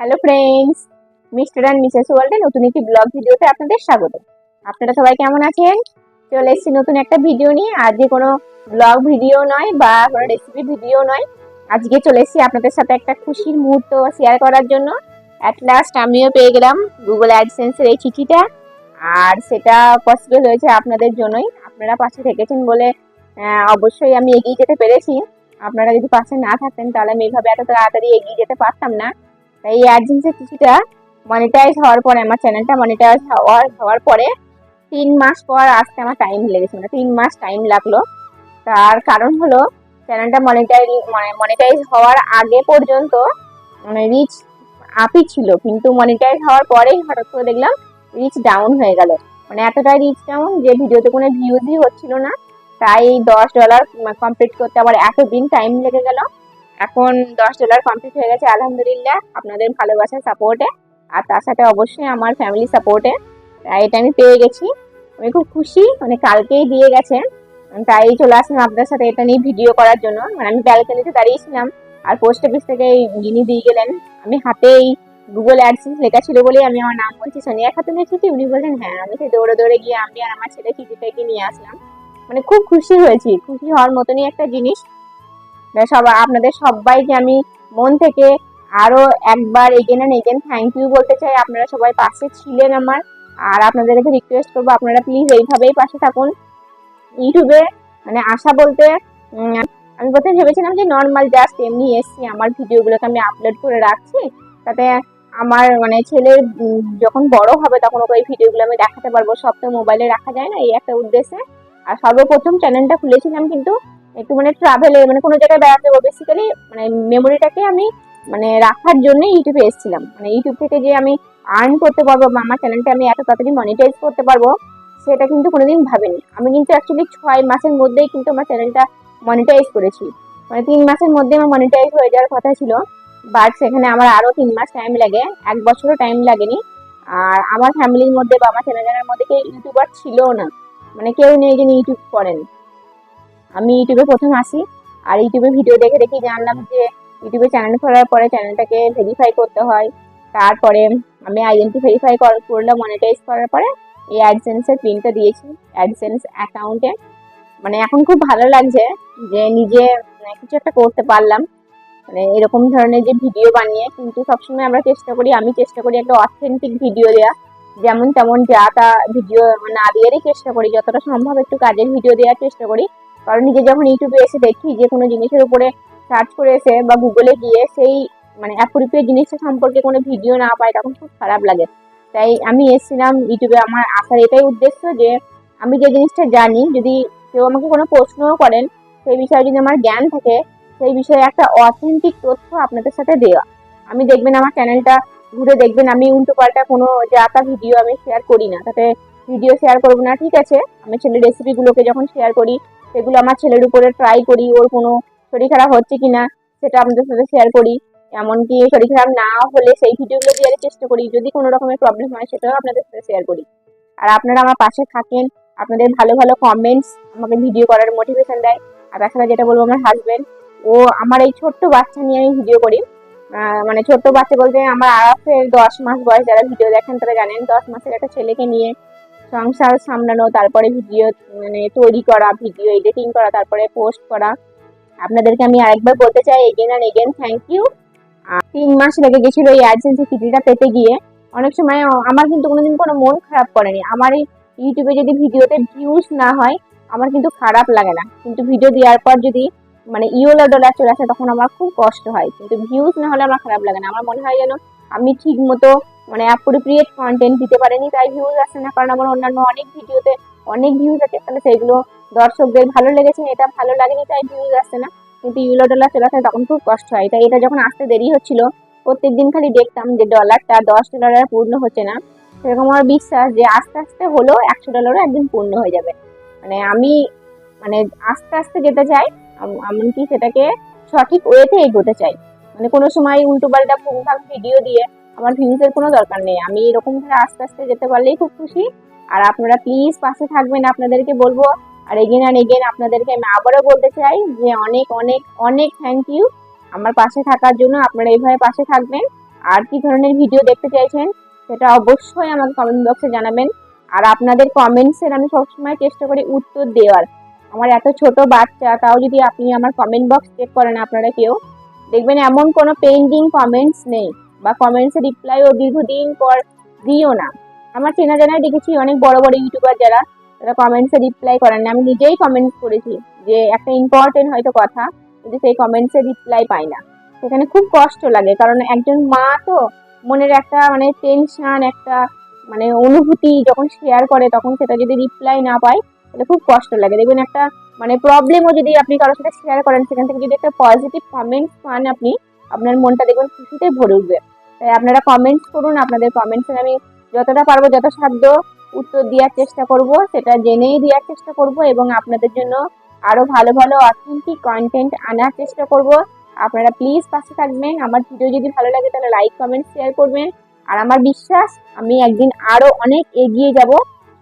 Hello friends mister and missus ওয়ার্ল্ডে নতুন একটি ব্লগ ভিডিওতে আপনাদের স্বাগত আপনারা সবাই কেমন আছেন? চলে এসেছি নতুন একটা ভিডিও নিয়ে। আজকে কোনো ব্লগ ভিডিও নয় বা কোনো রেসিপি ভিডিও নয়। আজকে চলে এসেছি আপনাদের সাথে একটা খুশির মুহূর্ত শেয়ার করার জন্য। অ্যাট লাস্ট আমিও পেয়ে গেলাম গুগল অ্যাডসেন্সের এই চিঠিটা। আর সেটা পসিবল হয়েছে আপনাদের জন্যই। আপনারা পাশে থেকেছেন বলে অবশ্যই আমি এগিয়ে যেতে পেরেছি। আপনারা যদি পাশে না থাকতেন তাহলে আমি এইভাবে এত তাড়াতাড়ি এগিয়ে যেতে পারতাম না। তাই এই অ্যাডসেন্সের কিছুটা মনিটাইজ হওয়ার পরে, আমার চ্যানেলটা মনিটাইজ হওয়ার হওয়ার পরে তিন মাস পর আসতে আমার টাইম লেগেছে মানে তিন মাস টাইম লাগল। তার কারণ হলো চ্যানেলটা মনিটাইজ মানে মনিটাইজ হওয়ার আগে পর্যন্ত মানে রিচ আপই ছিল, কিন্তু মনিটাইজ হওয়ার পরেই হঠাৎ করে দেখলাম রিচ ডাউন হয়ে গেল। মানে এতটাই রিচ ডাউন যে ভিডিওতে কোনো ভিউজই হচ্ছিল না। তাই দশ ডলার কমপ্লিট করতে আবার এতদিন টাইম লেগে গেল। এখন দশ ডলার কমপ্লিট হয়ে গেছে, আলহামদুলিল্লাহ। আপনাদের ভালোবাসার সাপোর্টে আর তার সাথে অবশ্যই আমার ফ্যামিলি সাপোর্টে তাই এটা আমি পেয়ে গেছি। আমি খুব খুশি মানে কালকেই দিয়ে গেছে তাই চলে আসলাম আপনার সাথে এটা নিয়ে ভিডিও করার জন্য। মানে আমি ব্যালকনিতে দাঁড়িয়েছিলাম। আর পোস্ট অফিস থেকে এই যিনি দিয়ে গেলেন। আমি হাতেই গুগল অ্যাডসেন্স লেখা ছিল বলেই আমি আমার নাম বলছি, সোনিয়া খাতুন এসেছি? উনি বললেন হ্যাঁ আমি সেই দৌড়ে দৌড়ে গিয়ে আমি আর আমার ছেলে চিঠিটাকে নিয়ে আসলাম। মানে খুব খুশি হয়েছি। খুশি হওয়ার মতনই একটা জিনিস। সবাই আপনাদের সবাইকে আমি মন থেকে আরও একবার again and again thank you বলতে চাই। আপনারা সবাই পাশে ছিলেন আমার। আর আপনাদের কাছে রিকোয়েস্ট করব আপনারা প্লিজ এইভাবেই পাশে থাকুন। ইউটিউবে মানে আশা বলতে আমি প্রথমে ভেবেছিলাম যে নর্মাল জাস্ট এমনি এসছি আমার ভিডিওগুলোকে আমি আপলোড করে রাখছি। তাতে আমার মানে উম, যখন বড় হবে তখন ওকে এই ভিডিওগুলো আমি দেখাতে পারব। সব তো মোবাইলে রাখা যায় না এই একটা উদ্দেশ্যে। আর সর্বপ্রথম চ্যানেলটা খুলেছিলাম কিন্তু একটু মানে ট্রাভেলে মানে কোনো জায়গায় বেড়াতে যাব বেসিক্যালি মানে মেমোরিটাকে আমি মানে রাখার জন্য ইউটিউবে এসেছিলাম। মানে ইউটিউব থেকে যে আমি আর্ন করতে পারব বা আমার চ্যানেলটা আমি এত তাড়াতাড়ি মনিটাইজ করতে পারব, সেটা কিন্তু কোনোদিন ভাবিনি। আমি কিন্তু অ্যাকচুয়ালি ছয় মাসের মধ্যেই কিন্তু আমার চ্যানেলটা মনিটাইজ করেছি। মানে তিন মাসের মধ্যে আমার মনিটাইজ হয়ে যাওয়ার কথা ছিল বাট সেখানে আমার আরও তিন মাস টাইম লাগে। এক বছরও টাইম লাগেনি। আর আমার ফ্যামিলির মধ্যে বা আমার চ্যানেলের মধ্যে কেউ ইউটিউবার ছিল না। মানে কেউ নেই যিনি ইউটিউব করেন। আমি ইউটিউবে প্রথম আসি, আর ইউটিউবে ভিডিও দেখে দেখে জানলাম যে ইউটিউবে চ্যানেল খোলার পরে চ্যানেলটাকে ভেরিফাই করতে হয়। তারপরে আমি আইডেন্টি ভেরিফাই করলাম মনিটাইজ করার পরে এই অ্যাডসেন্সের প্রিন্টটা দিয়েছি অ্যাডসেন্স অ্যাকাউন্টে মানে এখন খুব ভালো লাগছে যে নিজে মানে কিছু একটা করতে পারলাম। মানে এরকম ধরনের যে ভিডিও বানিয়ে, কিন্তু সবসময় আমরা চেষ্টা করি, আমি চেষ্টা করি একটা অথেন্টিক ভিডিও দেওয়া যেমন তেমন যা তা ভিডিও না দেওয়ারই চেষ্টা করি, যতটা সম্ভব একটু কাজের ভিডিও দেওয়ার চেষ্টা করি। কারণ নিজে যখন ইউটিউবে এসে দেখি যে কোনো জিনিসের উপরে সার্চ করে এসে বা গুগলে গিয়ে সেই মানে অ্যাপ্রোপ্রিয়েট জিনিসটা সম্পর্কে কোনো ভিডিও না পাই, তখন খুব খারাপ লাগে। তাই আমি এসেছিলাম ইউটিউবে আমার আসার এটাই উদ্দেশ্য যে আমি যে জিনিসটা জানি, যদি কেউ আমাকে কোনো প্রশ্নও করেন, সেই বিষয়ে যদি আমার জ্ঞান থাকে, সেই বিষয়ে একটা অথেন্টিক তথ্য আপনাদের সাথে দেওয়া। আমি দেখবেন আমার চ্যানেলটা ঘুরে দেখবেন, আমি উল্টো পাল্টা কোনো যা তা ভিডিও আমি শেয়ার করি না। তাতে ভিডিও শেয়ার করব না, ঠিক আছে? আমি ছেলের রেসিপিগুলোকে যখন শেয়ার করি, সেগুলো আমার ছেলের উপরে ট্রাই করি, ওর কোনো শরীর খারাপ হচ্ছে কিনা, সেটা আপনাদের সাথে শেয়ার করি। এমনকি শরীর খারাপ না হলে সেই ভিডিওগুলো দেওয়ার চেষ্টা করি, যদি কোনো রকমের প্রবলেম হয়, সেটাও আপনাদের সাথে শেয়ার করি। আর আপনারা আমার পাশে থাকেন, আপনাদের ভালো ভালো কমেন্টস আমাকে ভিডিও করার মোটিভেশন দেয়। আর তাছাড়া যেটা বলব, আমার হাজবেন্ড ও আমার এই ছোট্ট বাচ্চা নিয়ে আমি ভিডিও করি। মানে ছোট্ট বাচ্চা বলতে আমার আরাফের দশ মাস বয়স, যারা ভিডিও দেখেন তারা জানেন, দশ মাসের একটা ছেলেকে নিয়ে সংসার সামলানো, তারপরে ভিডিও মানে তৈরি করা ভিডিও এডিটিং করা, তারপরে পোস্ট করা। আপনাদেরকে আমি আরেকবার বলতে চাই again and again thank you তিন মাস লেগে গেছিল এই অ্যাডসেন্সের চিঠিটা পেতে গিয়ে। অনেক সময় আমার কিন্তু কোনোদিন কোনো মন খারাপ করেনি। আমার এই ইউটিউবে যদি ভিডিওতে ভিউজ না হয়, আমার কিন্তু খারাপ লাগে না। কিন্তু ভিডিও দেওয়ার পর যদি মানে ইওলো ডলার চলে আসে, তখন আমার খুব কষ্ট হয়। কিন্তু ভিউজ না হলে আমার খারাপ লাগে না। আমার মনে হয় যেন আমি ঠিক মতো মানে অ্যাপ্রোপ্রিয়েট কন্টেন্ট দিতে পারেনি, তাই ভিউজ আসে না। কারণ আমার অন্যান্য অনেক ভিডিওতে অনেক ভিউজ আছে, তাহলে সেইগুলো দর্শকদের ভালো লেগেছে এটা ভালো লাগেনি, তাই ভিউজ আসছে না। কিন্তু ইউলো ডলার চলে আসে তখন খুব কষ্ট হয়, তাই এটা যখন আসতে দেরি হচ্ছিল প্রত্যেক দিন খালি দেখতাম যে ডলারটা দশ ডলার পূর্ণ হচ্ছে না। সেরকম আমার বিশ্বাস যে আস্তে আস্তে হলেও একশো ডলারও একদিন পূর্ণ হয়ে যাবে। মানে আমি মানে আস্তে আস্তে যেতে চাই এমনকি সেটাকে সঠিক ওয়েতে এগোতে চাই। মানে কোনো সময় উল্টো পাল্টা ভুলভাল ভিডিও দিয়ে আমার ভিউজের কোনো দরকার নেই। আমি এরকম করে আস্তে আস্তে যেতে পারলেই খুব খুশি। আর আপনারা প্লিজ পাশে থাকবেন, আপনাদেরকে বলব। আর এগেন অ্যান্ড এগেন আপনাদেরকে আমি আবারও বলতে চাই যে অনেক অনেক অনেক থ্যাংক ইউ আমার পাশে থাকার জন্য। আপনারা এইভাবে পাশে থাকবেন। আর কি ধরনের ভিডিও দেখতে চাইছেন, সেটা অবশ্যই আমাকে কমেন্ট বক্সে জানাবেন। আর আপনাদের কমেন্টসের আমি সবসময় চেষ্টা করি উত্তর দেওয়ার। আমার এত ছোট বাচ্চা, তাও যদি আপনি আমার কমেন্ট বক্স চেক করেন আপনারা কেউ। দেখবেন এমন কোনো পেন্ডিং কমেন্টস নেই। বা কমেন্টসে রিপ্লাইও দীর্ঘদিন পর দিও না। আমার চেনা জানায় দেখেছি অনেক বড় বড় ইউটিউবার যারা, তারা কমেন্টসে রিপ্লাই করেন না। আমি নিজেই কমেন্টস করেছি যে একটা ইম্পর্টেন্ট হয়তো কথা, কিন্তু সেই কমেন্টসে রিপ্লাই পাই না। সেখানে খুব কষ্ট লাগে, কারণ একজন মা তো মনের একটা মানে টেনশন একটা মানে অনুভূতি যখন শেয়ার করে, তখন সেটা যদি রিপ্লাই না পায়, তাহলে খুব কষ্ট লাগে। দেখবেন একটা মানে প্রবলেমও যদি আপনি কারোর সাথে শেয়ার করেন, সেখান থেকে যদি একটা পজিটিভ কমেন্টস পান আপনি আপনার মনটা দেখবেন খুশিতে ভরে উঠবে। তাই আপনারা কমেন্টস করুন, আপনাদের কমেন্টসে আমি যতটা পারব, যত সাধ্য উত্তর দেওয়ার চেষ্টা করব, সেটা জেনেই দেওয়ার চেষ্টা করব এবং আপনাদের জন্য আরও ভালো ভালো অথেন্টিক কন্টেন্ট আনার চেষ্টা করব। আপনারা প্লিজ পাশে থাকবেন। আমার ভিডিও যদি ভালো লাগে, তাহলে লাইক কমেন্ট শেয়ার করবেন। আর আমার বিশ্বাস, আমি একদিন আরও অনেক এগিয়ে যাব।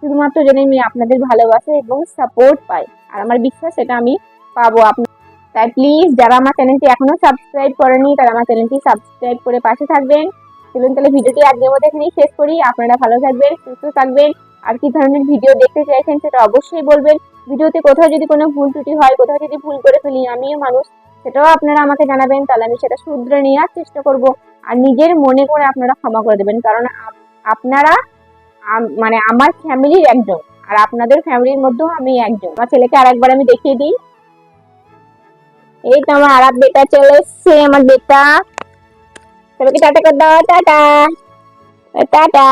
শুধুমাত্র যদি আমি আপনাদের ভালোবাসা এবং সাপোর্ট পাই। আর আমার বিশ্বাস এটা আমি পাবো। আপনার তাই প্লিজ যারা আমার চ্যানেলটি এখনও সাবস্ক্রাইব করেনি, তারা আমার চ্যানেলটি সাবস্ক্রাইব করে পাশে থাকবেন। চলুন তাহলে ভিডিওটি আজকের মধ্যে এখানেই শেষ করি। আপনারা ভালো থাকবেন, সুস্থ থাকবেন। আর কি ধরনের ভিডিও দেখতে চাইছেন সেটা অবশ্যই বলবেন। ভিডিওতে কোথাও যদি কোনো ভুল ত্রুটি হয়, কোথাও যদি ভুল করে ফেলি, আমিও মানুষ, সেটাও আপনারা আমাকে জানাবেন। তাহলে আমি সেটা শুধরে নেওয়ার চেষ্টা করব। আর নিজের মনে করে আপনারা ক্ষমা করে দেবেন। কারণ আপনারা মানে আমার ফ্যামিলির একজন। আর আপনাদের ফ্যামিলির মধ্যেও আমি একজন। আমার ছেলেকে আরেকবার আমি দেখিয়ে দিই। এই তো আমার আরাব বেটা চলে এসছে আমার বেটা সবাইকে টাটা করে দাও টাটা টাটা